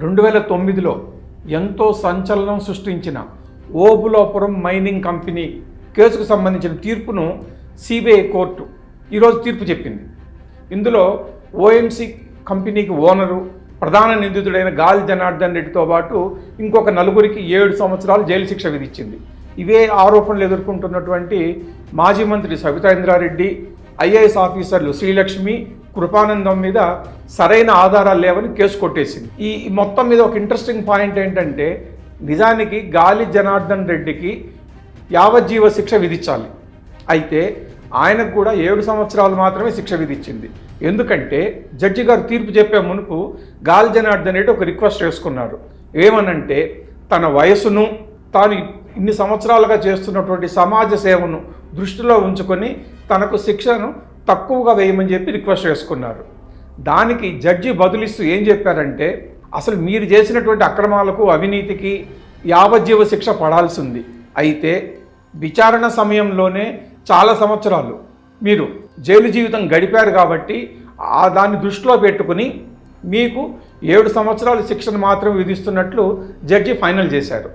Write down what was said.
రెండు వేల తొమ్మిదిలో ఎంతో సంచలనం సృష్టించిన ఓబులాపురం మైనింగ్ కంపెనీ కేసుకు సంబంధించిన తీర్పును సిబిఐ కోర్టు ఈరోజు తీర్పు చెప్పింది. ఇందులో ఓఎంసి కంపెనీకి ఓనరు ప్రధాన నిందితుడైన గాలి జనార్దన్ రెడ్డితో పాటు ఇంకొక నలుగురికి ఏడు సంవత్సరాలు జైలు శిక్ష విధించింది. ఇవే ఆరోపణలు ఎదుర్కొంటున్నటువంటి మాజీ మంత్రి సవితా ఇంద్రారెడ్డి ఐఏఎస్ ఆఫీసర్లు శ్రీలక్ష్మి కృపానందం మీద సరైన ఆధారాలు లేవని కేసు కొట్టేసింది. ఈ మొత్తం మీద ఒక ఇంట్రెస్టింగ్ పాయింట్ ఏంటంటే నిజానికి గాలి జనార్దన్ రెడ్డికి యావజ్జీవ శిక్ష విధించాలి. అయితే ఆయనకు కూడా ఏడు సంవత్సరాలు మాత్రమే శిక్ష విధించింది. ఎందుకంటే జడ్జి గారు తీర్పు చెప్పే మునుపు గాలి జనార్దన్ రెడ్డి ఒక రిక్వెస్ట్ చేసుకున్నారు. ఏమనంటే తన వయసును తాను ఇన్ని సంవత్సరాలుగా చేస్తున్నటువంటి సమాజ సేవను దృష్టిలో ఉంచుకొని తనకు శిక్షను తక్కువగా వేయమని చెప్పి రిక్వెస్ట్ చేసుకున్నారు. దానికి జడ్జి బదులిస్తూ ఏం చెప్పారంటే అసలు మీరు చేసినటువంటి అక్రమాలకు అవినీతికి యావజ్జీవ శిక్ష పడాల్సింది. అయితే విచారణ సమయంలోనే చాలా సంవత్సరాలు మీరు జైలు జీవితం గడిపారు కాబట్టి ఆ దాన్ని దృష్టిలో పెట్టుకుని మీకు ఏడు సంవత్సరాల శిక్షను మాత్రం విధిస్తున్నట్లు జడ్జి ఫైనల్ చేశారు.